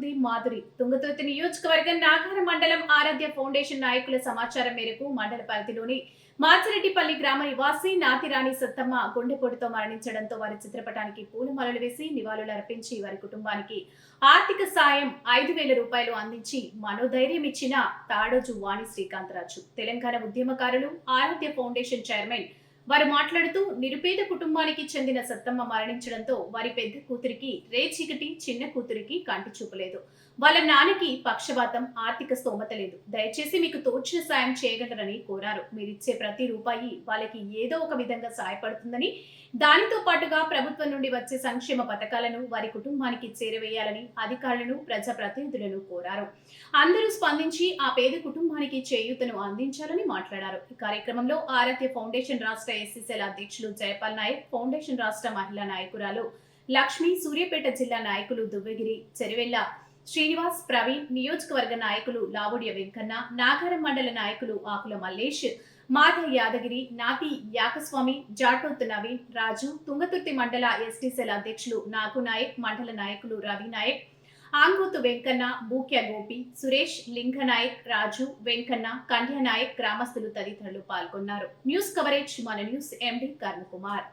చేస్తుంది మాధురి. తుంగతుర్తి నియోజకవర్గం నాగార మండలం ఆరాధ్య ఫౌండేషన్ నాయకుల సమాచారం మేరకు మండల పరిధిలోని మాచిరెడ్డిపల్లి గ్రామ నివాసి నాతిరాణి సత్తమ్మ గుండెపోటుతో మరణించడంతో వారి చిత్రపటానికి పూలమాలలు వేసి నివాళులు అర్పించి వారి కుటుంబానికి ఆర్థిక సాయం ఐదు వేల రూపాయలు అందించి మనోధైర్యం ఇచ్చిన తాడోజు వాణి శ్రీకాంతరాజు. తెలంగాణ ఉద్యమకారులు ఆరాధ్య ఫౌండేషన్ చైర్మన్ వారు మాట్లాడుతూ నిరుపేద కుటుంబానికి చెందిన సత్తమ్మ మరణించడంతో వారి పెద్ద కూతురికి రేచికటి చిన్న కూతురికి కంటి చూపలేదు. వాళ్ళ నాన్నకి పక్షవాతం ఆర్థిక స్తోమత లేదు. దయచేసి మీకు తోచిన సాయం చేయగలరని కోరారు. మీరిచ్చే ప్రతి రూపాయి వాళ్ళకి ఏదో ఒక విధంగా సాయపడుతుందని దానితో పాటుగా ప్రభుత్వం నుండి వచ్చే సంక్షేమ పథకాలను వారి కుటుంబానికి చేరవేయాలని అధికారులను ప్రజాప్రతినిధులను కోరారు. అందరూ స్పందించి ఆ పేద కుటుంబానికి చేయూతను అందించాలని మాట్లాడారు. ఈ కార్యక్రమంలో ఆరాధ్య ఫౌండేషన్ రాష్ట్ర ఎస్సీసీల అధ్యక్షులు జయపాల్ నాయక్ ఫౌండేషన్ రాష్ట్ర మహిళా నాయకురాలు లక్ష్మి సూర్యాపేట జిల్లా నాయకులు దువ్వగిరి చెరివెల్ల శ్రీనివాస్ ప్రవీణ్ నియోజకవర్గ నాయకులు లావుడియ వెంకన్న నాగారం మండల నాయకులు ఆకుల మల్లేష్ మాధ యాదగిరి నాతి యాకస్వామి జాటోత్ నవీన్ రాజు తుంగతుర్తి మండల ఎస్టీసీల అధ్యక్షులు నాగు నాయక్ మండల నాయకులు రవి నాయక్ ఆంగూతు వెంకన్న బూక్య గోపి సురేష్ లింగనాయక్ రాజు వెంకన్న కండ్య గ్రామస్తులు తదితరులు పాల్గొన్నారు. న్యూస్ కవరేజ్ మన న్యూస్ ఎండి కర్ణకుమార్.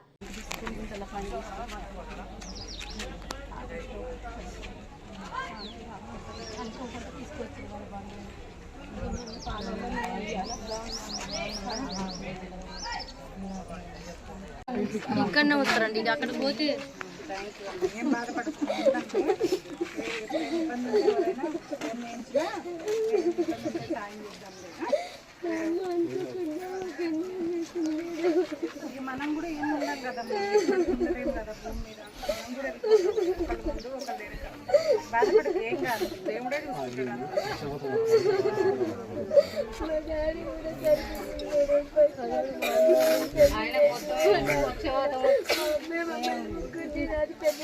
ఇక్కడనే వస్తారండి. ఇక అక్కడికి పోతే ఏం బాధపడుతుందంటే ఇబ్బంది సాయం మనం కూడా ఏం ఉండాలి కదా ఉండలేం కదా భూమి మీద? మనం కూడా ఒకళ్ళ ముందు వెనక బాధపడదు ఏం కాదు. దేవుడే చూసుకుంటాడు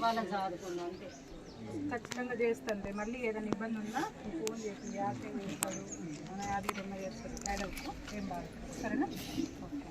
వాళ్ళని చదువుకున్నాం అంతే ఖచ్చితంగా చేస్తుంది మళ్ళీ ఏదైనా ఇబ్బంది ఉన్నా ఫోన్ చేసి యాక్టివ్ చేస్తాడు యాభై రెండు చేస్తాడు యాడ్ ఏం బాగా. సరేనా? ఓకే.